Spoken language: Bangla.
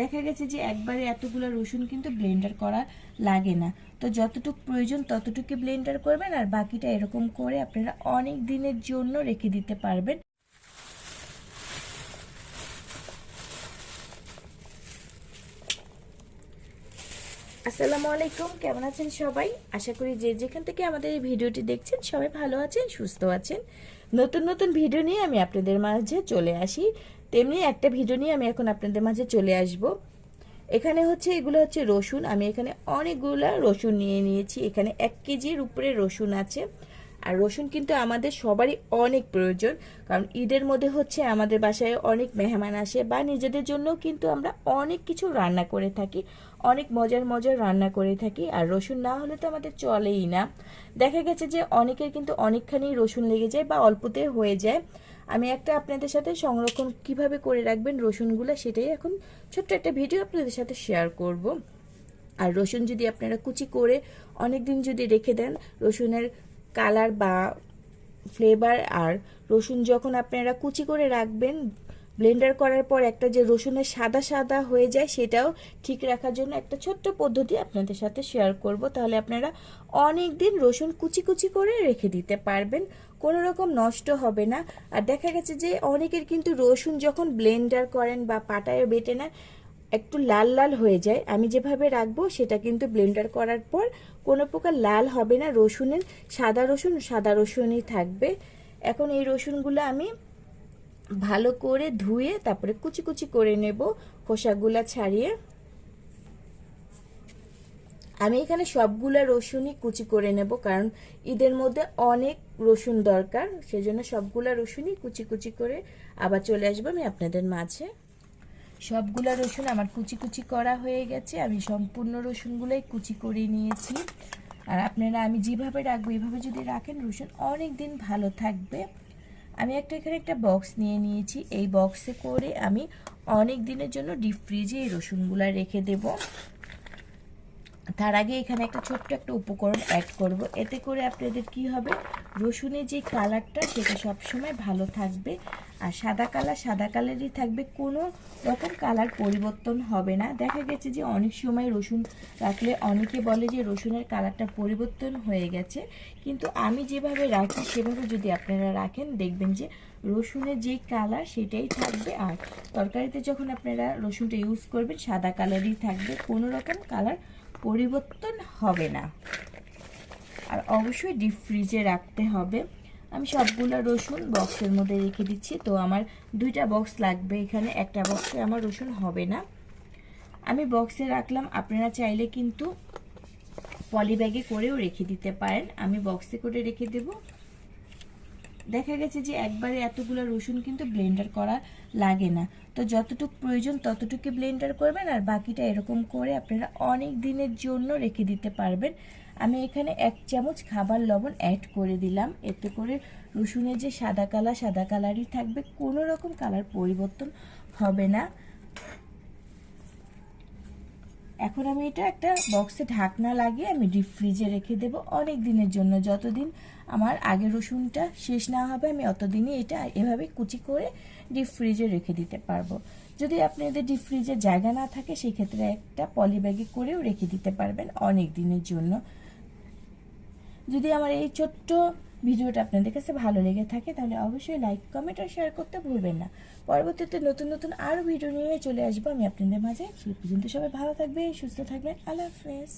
দেখা গেছে যে একবারে এতগুলো রসুন কিন্তু ব্লেন্ডার করা লাগে না। তো যতটুকু প্রয়োজন ততটুকু ব্লেন্ডার করবেন আর বাকিটা এরকম করে আপনারা অনেক দিনের জন্য রেখে দিতে পারবেন। আসসালামু আলাইকুম, কেমন আছেন সবাই? আশা করি যে যেখান থেকে আমাদের এই ভিডিওটি দেখছেন সবাই ভালো আছেন, সুস্থ আছেন। নতুন নতুন ভিডিও নিয়ে আমি আপনাদের মাঝে চলে আসি। তেমনি একটা ভিডিও নিয়ে আমি এখন আপনাদের মাঝে চলে আসব। এখানে হচ্ছে এগুলো হচ্ছে রসুন। আমি এখানে অনেকগুলো রসুন নিয়ে নিয়েছি। এখানে এক কেজির উপরে রসুন আছে। আর রসুন কিন্তু আমাদের সবারই অনেক প্রয়োজন, কারণ ঈদের মধ্যে হচ্ছে আমাদের বাসায় অনেক মেহমান আসে বা নিজেদের জন্য কিন্তু আমরা অনেক কিছু রান্না করে থাকি, অনেক মজার মজার রান্না করে থাকি, আর রসুন না হলে তো আমাদের চলেই না। দেখা গেছে যে অনেকের কিন্তু অনেকখানি রসুন লেগে যায় বা অল্পতে হয়ে যায়। আমি একটা আপনাদের সাথে সংরক্ষণ কীভাবে করে রাখবেন রসুনগুলো সেটাই এখন ছোট্ট একটা ভিডিও আপনাদের সাথে শেয়ার করব। আর রসুন যদি আপনারা কুচি করে অনেক দিন যদি রেখে দেন, রসুনের কালার বা ফ্লেভার আর রসুন যখন আপনারা কুচি করে রাখবেন ব্লেন্ডার করার পর একটা যে রসুনের সাদা সাদা হয়ে যায় সেটাও ঠিক রাখার জন্য একটা ছোট্ট পদ্ধতি আপনাদের সাথে শেয়ার করব। তাহলে আপনারা অনেক দিন রসুন কুচি কুচি করে রেখে দিতে পারবেন, কোনো রকম নষ্ট হবে না। আর দেখা গেছে যে অনেকের কিন্তু রসুন যখন ব্লেন্ডার করেন বা পাটায় বেটে না একটু লাল লাল হয়ে যায়, আমি যেভাবে রাখব সেটা কিন্তু ব্লেন্ডার করার পর কোনো প্রকার লাল হবে না, রসুনের সাদা রসুন, সাদা রসুনই থাকবে। এখন এই রসুনগুলো আমি ভালো করে ধুয়ে তারপরে কুচি কুচি করে নেব খোসাগুলা ছাড়িয়ে। আমি এখানে সবগুলা রসুনই কুচি করে নেব, কারণ ঈদের মধ্যে অনেক রসুন দরকার, সেজন্য সবগুলা রসুনই কুচি কুচি করে আবার চলে আসব আমি আপনাদের মাঝে। সবগুলা রসুন আমার কুচি কুচি করা হয়ে গেছে। আমি সম্পূর্ণ রসুনগুলোই কুচি করে নিয়েছি। আর আপনারা, আমি যেভাবে রাখব, এভাবে যদি রাখেন, রসুন অনেক দিন ভালো থাকবে। আমি একটা এখানে একটা বক্স নিয়ে নিয়েছি। এই বক্সে করে আমি অনেক দিনের জন্য ডিপ ফ্রিজে এই রসুনগুলো রেখে দেব। তার আগে এখানে একটা ছোট্ট একটা উপকরণ অ্যাড করব। এতে করে আপনাদের কি হবে? রসুনের যে কালারটা, সেটা সবসময় ভালো থাকবে। আর সাদা কালার, সাদা কালারই থাকবে। কোনো রকম কালার পরিবর্তন হবে না। দেখা গেছে যে অনেক সময় রসুন রাখলে অনেকে বলে যে রসুনের কালারটা পরিবর্তন হয়ে গেছে। কিন্তু আমি যেভাবে রাখি, সেভাবে যদি আপনারা রাখেন, দেখবেন যে রসুনের যে কালার, সেটাই থাকবে। আর তরকারিতে যখন আপনারা রসুনটা ইউজ করবেন, সাদা কালারই থাকবে। কোনো রকম কালার পরিবর্তন হবে না। আর অবশ্যই ডিপ ফ্রিজে রাখতে হবে। আমি সবগুলো রসুন বক্সের মধ্যে রেখে দিচ্ছি। তো আমার দুইটা বক্স লাগবে এখানে। একটা বক্সে আমার রসুন হবে না। আমি বক্সে রাখলাম। আপনারা চাইলে কিন্তু পলি ব্যাগে করেও রেখে দিতে পারেন। আমি বক্সে করে রেখে দেব। দেখা গেছে যে একবারে এতগুলো রসুন কিন্তু ব্লেন্ডার করা লাগে না। তো যতটুকু প্রয়োজন ততটুকু ব্লেন্ডার করবেন আর বাকিটা এরকম করে আপনারা অনেক দিনের জন্য রেখে দিতে পারবেন। আমি এখানে এক চামচ খাবার লবণ অ্যাড করে দিলাম। এতে করে রসুনের যে সাদা কালার, সাদা কালারই থাকবে, কোনো রকম কালার পরিবর্তন হবে না। এখন আমি এটা একটা বক্সে ঢাকনা লাগিয়ে আমি ডিপ ফ্রিজে রেখে দেব অনেক দিনের জন্য। যতদিন আমার আগের রসুনটা শেষ না হবে, আমি অতদিনই এটা এভাবে কুচি করে ডিপ ফ্রিজে রেখে দিতে পারব। যদি আপনাদের ডিপ ফ্রিজে জায়গা না থাকে সেই ক্ষেত্রে একটা পলি ব্যাগে করেও রেখে দিতে পারবেন অনেক দিনের জন্য। যদি আমার এই ছোট্ট ভিডিওটা আপনাদের কাছে ভালো লেগে থাকে, তাহলে অবশ্যই লাইক কমেন্ট আর শেয়ার করতে ভুলবেন না। পরবর্তীতে নতুন নতুন আরও ভিডিও নিয়ে চলে আসব। আমি আপনাদের মাঝে, সেই পর্যন্ত সবাই ভালো থাকবেন, সুস্থ থাকবেন। আল্লাহ হাফেজ।